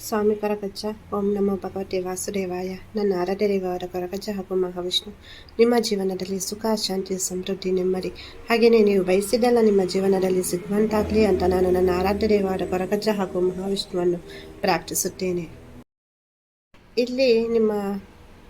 ಸ್ವಾಮಿ ಪರಕಚ್ಚ ಓಂ ನಮ ಭಗವತಿ ವಾಸುದೇವಾಯ. ನನ್ನ ಆರಾಧ್ಯದೇವರ ಕೊರಕಜ್ಜ ಹಾಗೂ ಮಹಾವಿಷ್ಣು, ನಿಮ್ಮ ಜೀವನದಲ್ಲಿ ಸುಖ, ಶಾಂತಿ, ಸಮೃದ್ಧಿ ನೆಮ್ಮದಿ. ಹಾಗೆಯೇ ನೀವು ಬಯಸಿದ್ದೆಲ್ಲ ನಿಮ್ಮ ಜೀವನದಲ್ಲಿ ಸಿಗುವಂತಾಗಲಿ ಅಂತ ನಾನು ನನ್ನ ಆರಾಧ್ಯ ದೇವರ ಕೊರಗಜ್ಜ ಹಾಗೂ ಮಹಾವಿಷ್ಣುವನ್ನು ಪ್ರಾರ್ಥಿಸುತ್ತೇನೆ. ಇಲ್ಲಿ ನಿಮ್ಮ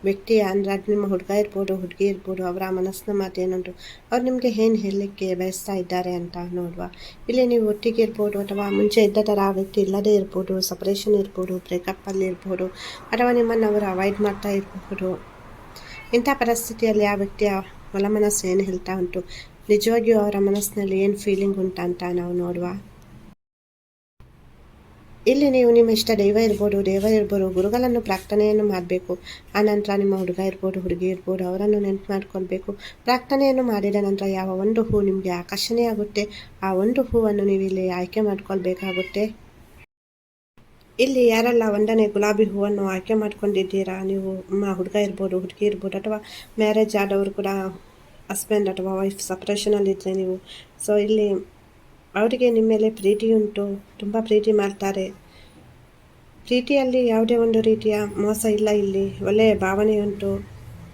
ವ್ಯಕ್ತಿಯ ಅಂದರೆ ಅದು ನಿಮ್ಮ ಹುಡುಗ ಇರ್ಬೋದು, ಹುಡುಗಿ ಇರ್ಬೋದು, ಅವರ ಮನಸ್ಸಿನ ಮಾತು ಏನುಂಟು ಅವ್ರು ನಿಮಗೆ ಏನು ಹೇಳಲಿಕ್ಕೆ ಬಯಸ್ತಾ ಇದ್ದಾರೆ ಅಂತ ನೋಡುವ. ಇಲ್ಲಿ ನೀವು ಒಟ್ಟಿಗೆ ಇರ್ಬೋದು ಅಥವಾ ಮುಂಚೆ ಇದ್ದ ಥರ ಆ ವ್ಯಕ್ತಿ ಇಲ್ಲದೇ ಇರ್ಬೋದು ಸಪ್ರೇಷನ್ ಇರ್ಬೋದು ಬ್ರೇಕಪ್ಪಲ್ಲಿ ಇರ್ಬೋದು, ಅಥವಾ ನಿಮ್ಮನ್ನು ಅವರು ಅವಾಯ್ಡ್ ಮಾಡ್ತಾ ಇರಬಹುದು ಇಂಥ ಪರಿಸ್ಥಿತಿಯಲ್ಲಿ ಆ ವ್ಯಕ್ತಿಯ ಒಲ ಮನಸ್ಸು ಏನು ಹೇಳ್ತಾ ಉಂಟು? ನಿಜವಾಗಿಯೂ ಅವರ ಮನಸ್ಸಿನಲ್ಲಿ ಏನು ಫೀಲಿಂಗ್ ಉಂಟಂತ ನಾವು ನೋಡುವ. ಇಲ್ಲಿ ನೀವು ನಿಮ್ಮ ಇಷ್ಟ ದೈವ ಇರ್ಬೋದು, ದೇವ ಇರ್ಬೋದು, ಗುರುಗಳನ್ನು ಪ್ರಾರ್ಥನೆಯನ್ನು ಮಾಡಬೇಕು. ಆನಂತರ ನಿಮ್ಮ ಹುಡುಗ ಇರ್ಬೋದು, ಹುಡುಗಿ ಇರ್ಬೋದು, ಅವರನ್ನು ನೆನಪು ಮಾಡ್ಕೊಳ್ಬೇಕು. ಪ್ರಾರ್ಥನೆಯನ್ನು ಮಾಡಿದ ನಂತರ ಯಾವ ಒಂದು ಹೂ ನಿಮಗೆ ಆಕರ್ಷಣೆ ಆಗುತ್ತೆ, ಆ ಒಂದು ಹೂವನ್ನು ನೀವು ಇಲ್ಲಿ ಆಯ್ಕೆ ಮಾಡ್ಕೊಳ್ಬೇಕಾಗುತ್ತೆ. ಇಲ್ಲಿ ಯಾರೆಲ್ಲ ಒಂದನೇ ಗುಲಾಬಿ ಹೂವನ್ನು ಆಯ್ಕೆ ಮಾಡ್ಕೊಂಡಿದ್ದೀರಾ, ನೀವು ಹುಡುಗ ಇರ್ಬೋದು, ಹುಡುಗಿ ಇರ್ಬೋದು, ಅಥವಾ ಮ್ಯಾರೇಜ್ ಆದವರು ಕೂಡ ಹಸ್ಬೆಂಡ್ ಅಥವಾ ವೈಫ್ ಸಪ್ರೇಷನಲ್ಲಿದ್ದರೆ ನೀವು. ಸೊ ಇಲ್ಲಿ ಅವರಿಗೆ ನಿಮ್ಮ ಮೇಲೆ ಪ್ರೀತಿ ಉಂಟು. ತುಂಬ ಪ್ರೀತಿ ಮಾಡ್ತಾರೆ. ಪ್ರೀತಿಯಲ್ಲಿ ಯಾವುದೇ ಒಂದು ರೀತಿಯ ಮೋಸ ಇಲ್ಲ ಇಲ್ಲಿ. ಒಳ್ಳೆಯ ಭಾವನೆ ಉಂಟು.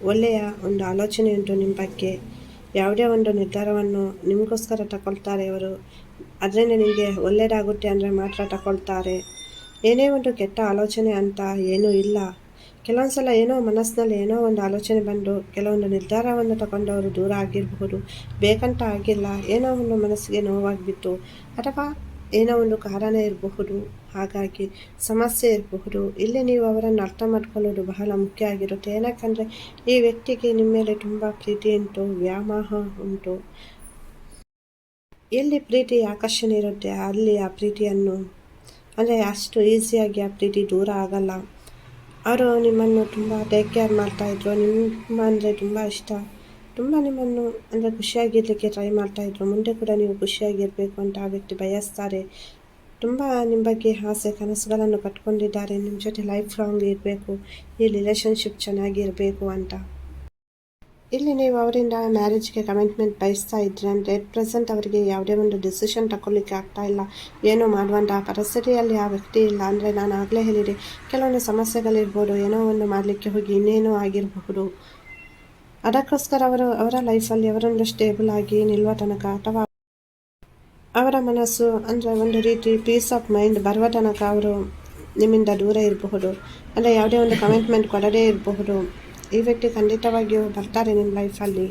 ಒಳ್ಳೆಯ ಒಂದು ಆಲೋಚನೆ ಉಂಟು ನಿಮ್ಮ ಬಗ್ಗೆ. ಯಾವುದೇ ಒಂದು ನಿರ್ಧಾರವನ್ನು ನಿಮಗೋಸ್ಕರ ತಗೊಳ್ತಾರೆ ಅವರು. ಅದರಿಂದ ನಿಮಗೆ ಒಳ್ಳೆಯದಾಗುತ್ತೆ ಅಂದರೆ ಮಾತ್ರ ತಗೊಳ್ತಾರೆ ಏನೇ ಒಂದು ಕೆಟ್ಟ ಆಲೋಚನೆ ಅಂತ ಏನೂ ಇಲ್ಲ. ಕೆಲವೊಂದು ಸಲ ಏನೋ ಮನಸ್ಸಿನಲ್ಲಿ ಏನೋ ಒಂದು ಆಲೋಚನೆ ಬಂದು ಕೆಲವೊಂದು ನಿರ್ಧಾರವನ್ನು ತಗೊಂಡವರು ದೂರ ಆಗಿರಬಹುದು, ಬೇಕಂತ ಆಗಿಲ್ಲ, ಏನೋ ಒಂದು ಮನಸ್ಸಿಗೆ ನೋವಾಗಿಬಿಟ್ಟು ಅಥವಾ ಏನೋ ಒಂದು ಕಾರಣ ಇರಬಹುದು, ಹಾಗಾಗಿ ಸಮಸ್ಯೆ ಇರಬಹುದು, ಇಲ್ಲಿ ನೀವು ಅವರನ್ನು ಅರ್ಥ ಮಾಡ್ಕೊಳ್ಳೋದು ಬಹಳ ಮುಖ್ಯ ಆಗಿರುತ್ತೆ. ಏನಕ್ಕಂದರೆ ಈ ವ್ಯಕ್ತಿಗೆ ನಿಮ್ಮ ಮೇಲೆ ತುಂಬ ಪ್ರೀತಿ ಉಂಟು, ವ್ಯಾಮೋಹ ಉಂಟು. ಎಲ್ಲಿ ಪ್ರೀತಿ ಆಕರ್ಷಣೆ ಇರುತ್ತೆ. ಅಲ್ಲಿ ಆ ಪ್ರೀತಿಯನ್ನು, ಅಂದರೆ ಅಷ್ಟು ಈಸಿಯಾಗಿ ಆ ಪ್ರೀತಿ ದೂರ ಆಗಲ್ಲ. ಅವರು ನಿಮ್ಮನ್ನು ತುಂಬ ಟೇಕ್ ಕೇರ್ ಮಾಡ್ತಾಯಿದ್ರು ನಿಮ್ಮ ಅಂದರೆ ತುಂಬ ಇಷ್ಟ. ತುಂಬ ನಿಮ್ಮನ್ನು ಅಂದರೆ ಖುಷಿಯಾಗಿರಲಿಕ್ಕೆ ಟ್ರೈ ಮಾಡ್ತಾಯಿದ್ರು ಮುಂದೆ ಕೂಡ ನೀವು ಖುಷಿಯಾಗಿರಬೇಕು ಅಂತ ಆ ವ್ಯಕ್ತಿ ಬಯಸ್ತಾರೆ. ತುಂಬ ನಿಮ್ಮ ಬಗ್ಗೆ ಆಸೆ, ಕನಸುಗಳನ್ನು ಕಟ್ಕೊಂಡಿದ್ದಾರೆ. ನಿಮ್ಮ ಜೊತೆ ಲೈಫ್ ಲಾಂಗ್ ಇರಬೇಕು. ಈ ರಿಲೇಷನ್ಶಿಪ್ ಚೆನ್ನಾಗಿರಬೇಕು ಅಂತ. ಇಲ್ಲಿ ನೀವು ಅವರಿಂದ ಮ್ಯಾರೇಜ್ಗೆ ಕಮಿಟ್ಮೆಂಟ್ ಬಯಸ್ತಾ ಇದ್ರೆ ಅಂದರೆ ಪ್ರೆಸೆಂಟ್ ಅವರಿಗೆ ಯಾವುದೇ ಒಂದು ಡಿಸಿಷನ್ ತಗೊಳ್ಳಿಕ್ಕೆ ಆಗ್ತಾ ಇಲ್ಲ. ಏನೋ ಮಾಡುವಂಥ ಪರಿಸ್ಥಿತಿಯಲ್ಲಿ ಆ ವ್ಯಕ್ತಿ ಇಲ್ಲ ಅಂದರೆ ನಾನು ಆಗಲೇ ಹೇಳಿದೆ, ಕೆಲವೊಂದು ಸಮಸ್ಯೆಗಳಿರ್ಬೋದು, ಏನೋ ಒಂದು ಮಾಡಲಿಕ್ಕೆ ಹೋಗಿ ಇನ್ನೇನೋ ಆಗಿರಬಹುದು. ಅದಕ್ಕೋಸ್ಕರ ಅವರು ಅವರ ಲೈಫಲ್ಲಿ ಅವರೊಂದು ಸ್ಟೇಬಲ್ ಆಗಿ ನಿಲ್ಲುವ ತನಕ ಅಥವಾ ಅವರ ಮನಸ್ಸು ಅಂದರೆ ಒಂದು ರೀತಿ ಪೀಸ್ ಆಫ್ ಮೈಂಡ್ ಬರುವ ತನಕ ಅವರು ನಿಮ್ಮಿಂದ ದೂರ ಇರಬಹುದು. ಅಂದರೆ ಯಾವುದೇ ಒಂದು ಕಮಿಟ್ಮೆಂಟ್ ಕೊಡದೇ ಇರಬಹುದು. ಈ ವ್ಯಕ್ತಿ ಖಂಡಿತವಾಗಿಯೂ ಬರ್ತಾರೆ ನಿಮ್ಮ ಲೈಫಲ್ಲಿ.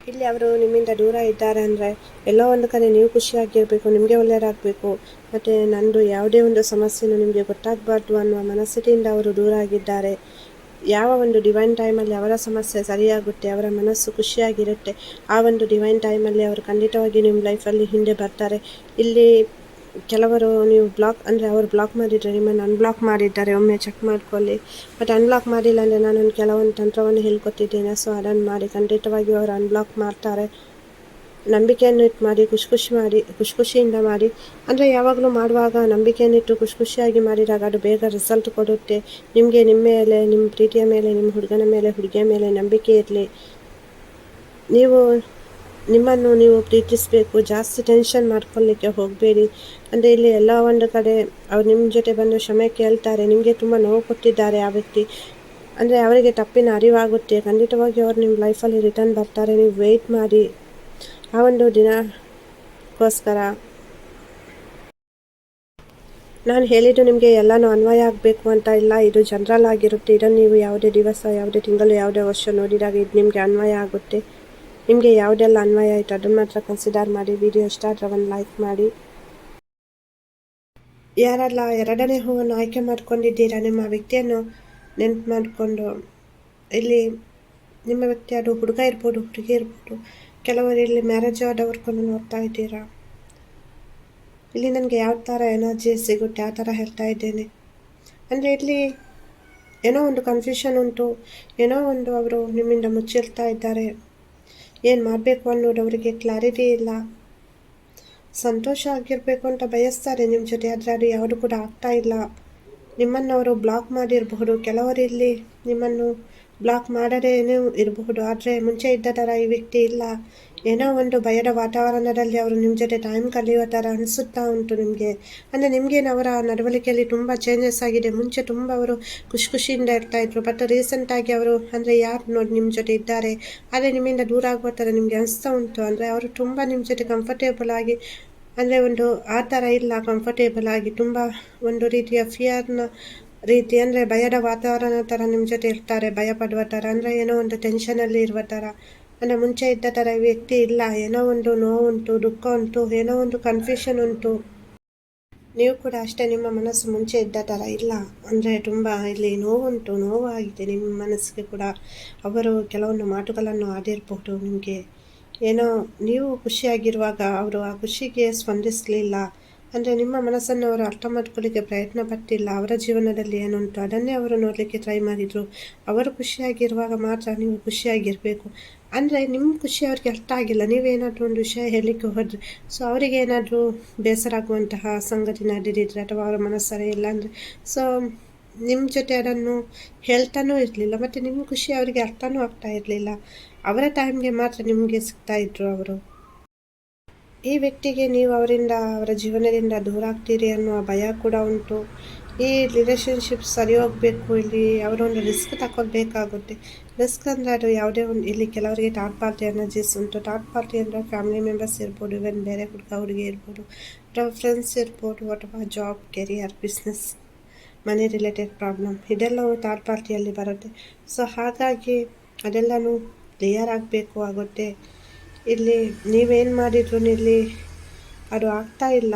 ಇಲ್ಲಿ ಅವರು ನಿಮ್ಮಿಂದ ದೂರ ಇದ್ದಾರೆ ಅಂದರೆ ಎಲ್ಲೋ ಒಂದು ಕಡೆ ನೀವು ಖುಷಿಯಾಗಿರಬೇಕು, ನಿಮಗೆ ಒಳ್ಳೆಯದಾಗಬೇಕು. ಮತ್ತು ನಂದು ಯಾವುದೇ ಒಂದು ಸಮಸ್ಯೆನೂ ನಿಮಗೆ ಗೊತ್ತಾಗಬಾರ್ದು ಅನ್ನುವ ಮನಸ್ಸಿನಿಂದ ಅವರು ದೂರ ಆಗಿದ್ದಾರೆ. ಯಾವ ಒಂದು ಡಿವೈನ್ ಟೈಮಲ್ಲಿ ಅವರ ಸಮಸ್ಯೆ ಸರಿಯಾಗುತ್ತೆ, ಅವರ ಮನಸ್ಸು ಖುಷಿಯಾಗಿರುತ್ತೆ, ಆ ಒಂದು ಡಿವೈನ್ ಟೈಮಲ್ಲಿ ಅವರು ಖಂಡಿತವಾಗಿ ನಿಮ್ಮ ಲೈಫಲ್ಲಿ ಹಿಂದೆ ಬರ್ತಾರೆ. ಇಲ್ಲಿ ಕೆಲವರು ನೀವು ಬ್ಲಾಕ್ ಅಂದರೆ ಅವರು ಬ್ಲಾಕ್ ಮಾಡಿದ್ದಾರೆ, ನಿಮ್ಮನ್ನು ಅನ್ಬ್ಲಾಕ್ ಮಾಡಿದ್ದಾರೆ, ಒಮ್ಮೆ ಚೆಕ್ ಮಾಡ್ಕೊಳ್ಳಿ. ಬಟ್ ಅನ್ಬ್ಲಾಕ್ ಮಾಡಿಲ್ಲ ಅಂದರೆ ನಾನು ಕೆಲವೊಂದು ತಂತ್ರವನ್ನು ಹೇಳ್ಕೊತಿದ್ದೇನೆ ಸೊ ಅದನ್ನು ಮಾಡಿ ಖಂಡಿತವಾಗಿ ಅವರು ಅನ್ಬ್ಲಾಕ್ ಮಾಡ್ತಾರೆ. ನಂಬಿಕೆಯನ್ನು ಇಟ್ಟು ಮಾಡಿ ಖುಷಿ ಖುಷಿ ಮಾಡಿ ಖುಷಿ ಖುಷಿಯಿಂದ ಮಾಡಿ. ಅಂದರೆ ಯಾವಾಗಲೂ ಮಾಡುವಾಗ ನಂಬಿಕೆಯನ್ನಿಟ್ಟು ಖುಷಿ ಖುಷಿಯಾಗಿ ಮಾಡಿದಾಗ ಅದು ಬೇಗ ರಿಸಲ್ಟ್ ಕೊಡುತ್ತೆ. ನಿಮಗೆ ನಿಮ್ಮ ಮೇಲೆ, ನಿಮ್ಮ ಪ್ರೀತಿಯ ಮೇಲೆ, ನಿಮ್ಮ ಹುಡುಗನ ಮೇಲೆ, ಹುಡುಗಿಯ ಮೇಲೆ ನಂಬಿಕೆ ಇರಲಿ. ನೀವು ನಿಮ್ಮನ್ನು ನೀವು ಪ್ರೀತಿಸಬೇಕು, ಜಾಸ್ತಿ ಟೆನ್ಷನ್ ಮಾಡ್ಕೊಳ್ಳಿಕ್ಕೆ ಹೋಗಬೇಡಿ. ಅಂದರೆ ಇಲ್ಲಿ ಎಲ್ಲ ಒಂದು ಕಡೆ ಅವ್ರು ನಿಮ್ಮ ಜೊತೆ ಬಂದು ಕ್ಷಮೆ ಕೇಳ್ತಾರೆ, ನಿಮಗೆ ತುಂಬ ನೋವು ಕೊಟ್ಟಿದ್ದಾರೆ ಆ ವ್ಯಕ್ತಿ. ಅಂದರೆ ಅವರಿಗೆ ತಪ್ಪಿನ ಅರಿವಾಗುತ್ತೆ. ಖಂಡಿತವಾಗಿ ಅವರು ನಿಮ್ಮ ಲೈಫಲ್ಲಿ ರಿಟರ್ನ್ ಬರ್ತಾರೆ, ನೀವು ವೆಯ್ಟ್ ಮಾಡಿ. ಆ ಒಂದು ದಿನಕ್ಕೋಸ್ಕರ ನಾನು ಹೇಳಿದ್ದು ನಿಮಗೆ ಎಲ್ಲನೂ ಅನ್ವಯ ಆಗಬೇಕು ಅಂತ ಇಲ್ಲ, ಇದು ಜನರಲ್ ಆಗಿರುತ್ತೆ. ಇದನ್ನು ನೀವು ಯಾವುದೇ ದಿವಸ, ಯಾವುದೇ ತಿಂಗಳು, ಯಾವುದೇ ವರ್ಷ ನೋಡಿದಾಗ ಇದು ನಿಮಗೆ ಅನ್ವಯ ಆಗುತ್ತೆ. ನಿಮಗೆ ಯಾವುದೆಲ್ಲ ಅನ್ವಯ ಆಯಿತು ಅದನ್ನು ಮಾತ್ರ ಕನ್ಸಿಡರ್ ಮಾಡಿ ವಿಡಿಯೋ ಇಷ್ಟ ಆದರೆ ಒಂದು ಲೈಕ್ ಮಾಡಿ. ಯಾರೆಲ್ಲ, ಎರಡನೇ ಹೂವನ್ನು ಆಯ್ಕೆ ಮಾಡ್ಕೊಂಡಿದ್ದೀರಾ? ನಿಮ್ಮ ವ್ಯಕ್ತಿಯನ್ನು ನೆನ್ಪು ಮಾಡಿಕೊಂಡು, ಇಲ್ಲಿ ನಿಮ್ಮ ವ್ಯಕ್ತಿ ಅದು ಹುಡುಗ ಇರ್ಬೋದು, ಹುಡುಗಿ ಇರ್ಬೋದು, ಕೆಲವರು ಇಲ್ಲಿ ಮ್ಯಾರೇಜ್ ಆದವ್ರಿಗೂ ನೋಡ್ತಾ ಇದ್ದೀರಾ? ಇಲ್ಲಿ ನನಗೆ ಯಾವ ಥರ ಎನರ್ಜಿ ಸಿಗುತ್ತೆ, ಆ ಥರ ಹೇಳ್ತಾ ಇದ್ದೇನೆ. ಅಂದರೆ ಇಲ್ಲಿ ಏನೋ ಒಂದು ಕನ್ಫ್ಯೂಷನ್ ಉಂಟು, ಏನೋ ಒಂದು ಅವರು ನಿಮ್ಮಿಂದ ಮುಚ್ಚಿರ್ತಾ ಇದ್ದಾರೆ. ಏನು ಮಾಡಬೇಕು ಅನ್ನೋದು ಅವರಿಗೆ ಕ್ಲಾರಿಟಿ ಇಲ್ಲ. ಸಂತೋಷ ಆಗಿರಬೇಕು ಅಂತ ಬಯಸ್ತಾರೆ. ನಿಮ್ಮ ಜೊತೆ ಆದರೆ ಅದು ಯಾವುದು ಕೂಡ ಆಗ್ತಾ ಇಲ್ಲ. ನಿಮ್ಮನ್ನು ಅವರು ಬ್ಲಾಕ್ ಮಾಡಿರಬಹುದು. ಕೆಲವರು ಇಲ್ಲಿ ನಿಮ್ಮನ್ನು ಬ್ಲಾಕ್ ಮಾಡದೇನೂ ಇರಬಹುದು. ಆದರೆ ಮುಂಚೆ ಇದ್ದ ಥರ ಈ ವ್ಯಕ್ತಿ ಇಲ್ಲ. ಏನೋ ಒಂದು ಭಯದ ವಾತಾವರಣದಲ್ಲಿ ಅವರು ನಿಮ್ಮ ಜೊತೆ ಟೈಮ್ ಕಳೆಯುವ ಥರ ಅನಿಸುತ್ತಾ ಉಂಟು ನಿಮಗೆ. ಅಂದರೆ ನಿಮಗೇನು ಅವರ ನಡವಳಿಕೆಯಲ್ಲಿ ತುಂಬ ಚೇಂಜಸ್ ಆಗಿದೆ. ಮುಂಚೆ ತುಂಬ ಅವರು ಖುಷಿ ಖುಷಿಯಿಂದ ಇರ್ತಾಯಿದ್ರು ಬಟ್ ರೀಸೆಂಟಾಗಿ ಅವರು ಅಂದರೆ ಯಾರು ನೋಡಿ ನಿಮ್ಮ ಜೊತೆ ಇದ್ದಾರೆ? ಆದರೆ ನಿಮ್ಮಿಂದ ದೂರ ಆಗುವ ಥರ ನಿಮಗೆ ಅನಿಸ್ತಾ ಉಂಟು. ಅಂದರೆ ಅವರು ತುಂಬ ನಿಮ್ಮ ಜೊತೆ ಕಂಫರ್ಟೇಬಲ್ ಆಗಿ ಅಂದರೆ ಒಂದು ಆ ಥರ ಇಲ್ಲ ಕಂಫರ್ಟೇಬಲ್ ಆಗಿ ತುಂಬ ಒಂದು ರೀತಿಯ ಫಿಯರ್ನ ರೀತಿ ಅಂದರೆ ಭಯದ ವಾತಾವರಣ ಥರ ನಿಮ್ಮ ಜೊತೆ ಇರ್ತಾರೆ. ಭಯ ಪಡುವ ಥರ ಅಂದರೆ ಏನೋ ಒಂದು ಟೆನ್ಷನಲ್ಲಿ ಇರುವ ಥರ. ಅಂದರೆ ಮುಂಚೆ ಇದ್ದ ಥರ ವ್ಯಕ್ತಿ ಇಲ್ಲ. ಏನೋ ಒಂದು ನೋವುಂಟು ದುಃಖ ಉಂಟು ಏನೋ ಒಂದು ಕನ್ಫ್ಯೂಷನ್ ಉಂಟು. ನೀವು ಕೂಡ ಅಷ್ಟೇ ನಿಮ್ಮ ಮನಸ್ಸು ಮುಂಚೆ ಇದ್ದ ಥರ ಇಲ್ಲ. ಅಂದರೆ ತುಂಬ ಇಲ್ಲಿ ನೋವುಂಟು, ನೋವಾಗಿದೆ ನಿಮ್ಮ ಮನಸ್ಸಿಗೆ ಕೂಡ. ಅವರು ಕೆಲವೊಂದು ಮಾತುಗಳನ್ನು ಆಡಿರ್ಬೋದು ನಿಮಗೆ. ಏನೋ ನೀವು ಖುಷಿಯಾಗಿರುವಾಗ ಅವರು ಆ ಖುಷಿಗೆ ಸ್ಪಂದಿಸಲಿಲ್ಲ. ಅಂದರೆ ನಿಮ್ಮ ಮನಸ್ಸನ್ನು ಅವರು ಅರ್ಥ ಮಾಡ್ಕೊಳ್ಳಿಕ್ಕೆ ಪ್ರಯತ್ನ ಪಟ್ಟಿಲ್ಲ. ಅವರ ಜೀವನದಲ್ಲಿ ಏನುಂಟು, ಅದನ್ನೇ ಅವರು ನೋಡಲಿಕ್ಕೆ ಟ್ರೈ ಮಾಡಿದರು. ಅವರು ಖುಷಿಯಾಗಿರುವಾಗ ಮಾತ್ರ ನೀವು ಖುಷಿಯಾಗಿರಬೇಕು. ಅಂದರೆ ನಿಮ್ಮ ಖುಷಿ ಅವರಿಗೆ ಅರ್ಥ ಆಗಿಲ್ಲ. ನೀವೇನಾದರೂ ಒಂದು ವಿಷಯ ಹೇಳಲಿಕ್ಕೆ ಹೋದರೆ ಸೊ ಅವರಿಗೆ ಏನಾದರೂ ಬೇಸರ ಆಗುವಂತಹ ಸಂಗತಿ ನಡೆದಿದ್ರೆ ಅಥವಾ ಅವರ ಮನಸ್ಸರ ಇಲ್ಲ ಅಂದರೆ ಸೊ ನಿಮ್ಮ ಜೊತೆ ಅದನ್ನು ಹೇಳ್ತಾನೂ ಇರಲಿಲ್ಲ. ಮತ್ತು ನಿಮ್ಮ ಖುಷಿ ಅವರಿಗೆ ಅರ್ಥನೂ ಆಗ್ತಾ ಇರಲಿಲ್ಲ. ಅವರ ಟೈಮ್ಗೆ ಮಾತ್ರ ನಿಮಗೆ ಸಿಗ್ತಾ ಇದ್ರು ಅವರು. ಈ ವ್ಯಕ್ತಿಗೆ ನೀವು ಅವರಿಂದ, ಅವರ ಜೀವನದಿಂದ ದೂರ ಆಗ್ತೀರಿ ಅನ್ನುವ ಭಯ ಕೂಡ ಉಂಟು. ಈ ರಿಲೇಷನ್ಶಿಪ್ ಸರಿ ಹೋಗಬೇಕು, ಇಲ್ಲಿ ಅವರೊಂದು ರಿಸ್ಕ್ ತಗೊಳ್ಬೇಕಾಗುತ್ತೆ ರಿಸ್ಕ್ ಅಂದರೆ ಅದು ಯಾವುದೇ ಒಂದು, ಇಲ್ಲಿ ಕೆಲವರಿಗೆ ಟಾಟ್ ಪಾರ್ಟಿ ಎನರ್ಜೀಸ್ ಉಂಟು. ಟಾಟ್ ಪಾರ್ಟಿ ಅಂದರೆ ಫ್ಯಾಮಿಲಿ ಮೆಂಬರ್ಸ್ ಇರ್ಬೋದು ಇವನ್ ಬೇರೆ ಹುಡುಗ, ಹುಡುಗಿ ಇರ್ಬೋದು, ಅಥವಾ ಫ್ರೆಂಡ್ಸ್ ಇರ್ಬೋದು, ಅಥವಾ job career business money related problem third third ಪಾರ್ಟಿಯಲ್ಲಿ ಬರುತ್ತೆ. ಸೊ ಹಾಗಾಗಿ ಅದೆಲ್ಲನೂ ಕ್ಲಿಯರ್ ಆಗಬೇಕು ಆಗುತ್ತೆ. ಇಲ್ಲಿ ನೀವೇನು ಮಾಡಿದ್ರು ಇಲ್ಲಿ ಅದು ಆಗ್ತಾ ಇಲ್ಲ.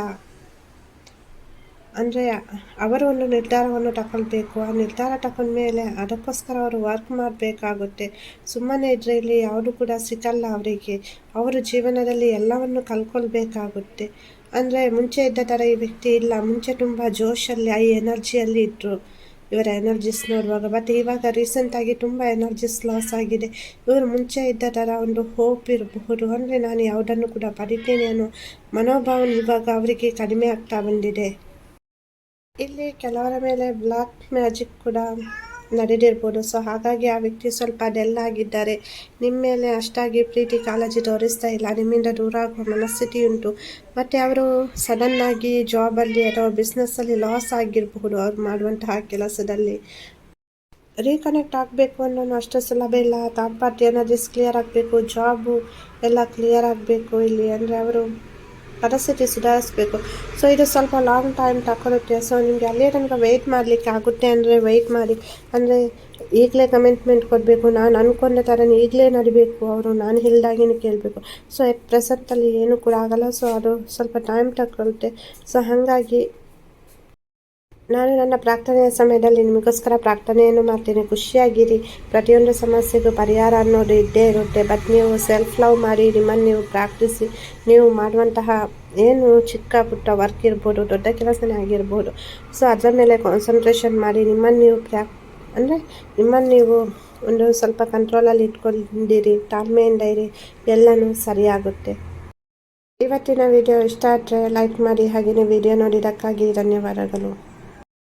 ಅಂದರೆ ಅವರು ಒಂದು ನಿರ್ಧಾರವನ್ನು ತಗೊಳ್ಬೇಕು. ಆ ನಿರ್ಧಾರ ತಗೊಂಡ್ಮೇಲೆ ಅದಕ್ಕೋಸ್ಕರ ಅವರು ವರ್ಕ್ ಮಾಡಬೇಕಾಗುತ್ತೆ. ಸುಮ್ಮನೆ ಇದ್ರೆ ಇಲ್ಲಿ ಯಾವುದು ಕೂಡ ಸಿಗಲ್ಲ ಅವರಿಗೆ. ಅವರು ಜೀವನದಲ್ಲಿ ಎಲ್ಲವನ್ನು ಕಲ್ಕೊಳ್ಬೇಕಾಗುತ್ತೆ. ಅಂದರೆ ಮುಂಚೆ ಇದ್ದ ಥರ ಈ ವ್ಯಕ್ತಿ ಇಲ್ಲ. ಮುಂಚೆ ತುಂಬ ಜೋಶಲ್ಲಿ ಐ ಎನರ್ಜಿಯಲ್ಲಿ ಇದ್ದರು ಇವರ ಎನರ್ಜಿಸ್ ನೋಡುವಾಗ. ಬಟ್ ಇವಾಗ ರೀಸೆಂಟಾಗಿ ತುಂಬ ಎನರ್ಜಿಸ್ ಲಾಸ್ ಆಗಿದೆ. ಇವರು ಮುಂಚೆ ಇದ್ದ ಥರ ಒಂದು ಹೋಪ್ ಇರಬಹುದು. ಅಂದರೆ ನಾನು ಯಾವುದನ್ನು ಕೂಡ ಪಡಿತೇನೆ ಅನ್ನೋ ಮನೋಭಾವನೆ ಇವಾಗ ಅವರಿಗೆ ಕಡಿಮೆ ಆಗ್ತಾ ಬಂದಿದೆ. ಇಲ್ಲಿ ಕೆಲವರ ಮೇಲೆ ಬ್ಲಾಕ್ ಮ್ಯಾಜಿಕ್ ಕೂಡ ನಡೆದಿರ್ಬೋದು. ಸೊ, ಹಾಗಾಗಿ ಆ ವ್ಯಕ್ತಿ ಸ್ವಲ್ಪ ಡೆಲ್ ಆಗಿದ್ದಾರೆ ನಿಮ್ಮ ಮೇಲೆ ಅಷ್ಟಾಗಿ ಪ್ರೀತಿ ಕಾಳಜಿ ತೋರಿಸ್ತಾ ಇಲ್ಲ. ನಿಮ್ಮಿಂದ ದೂರ ಆಗುವ ಮನಸ್ಥಿತಿ ಉಂಟು ಮತ್ತು ಅವರು ಸಡನ್ನಾಗಿ ಜಾಬಲ್ಲಿ ಅಥವಾ ಬಿಸ್ನೆಸ್ಸಲ್ಲಿ ಲಾಸ್ ಆಗಿರಬಹುದು. ಅವ್ರು ಮಾಡುವಂತಹ ಕೆಲಸದಲ್ಲಿ ರೀಕನೆಕ್ಟ್ ಆಗಬೇಕು ಅನ್ನೋನು ಅಷ್ಟು ಸುಲಭ ಇಲ್ಲ. ಥರ್ಡ್ ಪಾರ್ಟಿ ಎನರ್ಜಿಸ್ ಕ್ಲಿಯರ್ ಆಗಬೇಕು. ಜಾಬು ಎಲ್ಲ ಕ್ಲಿಯರ್ ಆಗಬೇಕು ಇಲ್ಲಿ. ಅಂದರೆ ಅವರು ಸುಧಾರಿಸಬೇಕು ಸೊ ಇದು ಸ್ವಲ್ಪ ಲಾಂಗ್ ಟೈಮ್ ತಗೊಳುತ್ತೆ ಸೊ ನಿಮಗೆ ಅಲ್ಲೇ ತನಕ ವೆಯ್ಟ್ ಮಾಡಲಿಕ್ಕೆ ಆಗುತ್ತೆ ಅಂದರೆ ವೆಯ್ಟ್ ಮಾಡಿ. ಅಂದರೆ ಈಗಲೇ ಕಮಿಟ್ಮೆಂಟ್ ಕೊಡಬೇಕು. ನಾನು ಅಂದ್ಕೊಂಡ ಥರನೇ ಈಗಲೇ ನಡಿಬೇಕು ಅವರು. ನಾನು ಹೇಳ್ದಾಗಿನೂ ಕೇಳಬೇಕು. ಸೊ ಪ್ರೆಸೆಂಟಲ್ಲಿ ಏನೂ ಕೂಡ ಆಗಲ್ಲ. ಸೊ ಅದು ಸ್ವಲ್ಪ ಟೈಮ್ ತಗೊಳುತ್ತೆ ಸೊ ಹಾಗಾಗಿ ನಾನು ನನ್ನ ಪ್ರಾರ್ಥನೆಯ ಸಮಯದಲ್ಲಿ ನಿಮಗೋಸ್ಕರ ಪ್ರಾರ್ಥನೆಯನ್ನು ಮಾಡ್ತೇನೆ. ಖುಷಿಯಾಗಿರಿ. ಪ್ರತಿಯೊಂದು ಸಮಸ್ಯೆಗೂ ಪರಿಹಾರ ಅನ್ನೋದು ಇದ್ದೇ ಇರುತ್ತೆ. ಬಟ್ ನೀವು ಸೆಲ್ಫ್ ಲವ್ ಮಾಡಿ ನಿಮ್ಮನ್ನು ನೀವು ಪ್ರಾರ್ಥಿಸಿ, ನೀವು ಮಾಡುವಂತಹ ಏನು ಚಿಕ್ಕ ಪುಟ್ಟ ವರ್ಕ್ ಇರ್ಬೋದು, ದೊಡ್ಡ ಕೆಲಸನೇ ಆಗಿರ್ಬೋದು. ಸೊ ಅದರ ಮೇಲೆ ಕಾನ್ಸಂಟ್ರೇಷನ್ ಮಾಡಿ ನಿಮ್ಮನ್ನು ನೀವು ಪ್ರಾ, ಅಂದರೆ ನಿಮ್ಮನ್ನು ನೀವು ಒಂದು ಸ್ವಲ್ಪ ಕಂಟ್ರೋಲಲ್ಲಿ ಇಟ್ಕೊಂಡಿರಿ. ತಾಳ್ಮೆಯಿಂದ ಇರಿ. ಎಲ್ಲನೂ ಸರಿಯಾಗುತ್ತೆ. ಇವತ್ತಿನ ವಿಡಿಯೋ ಇಷ್ಟ ಆದರೆ ಲೈಕ್ ಮಾಡಿ. ಹಾಗೆಯೇ ವಿಡಿಯೋ ನೋಡಿದ್ದಕ್ಕಾಗಿ ಧನ್ಯವಾದಗಳು.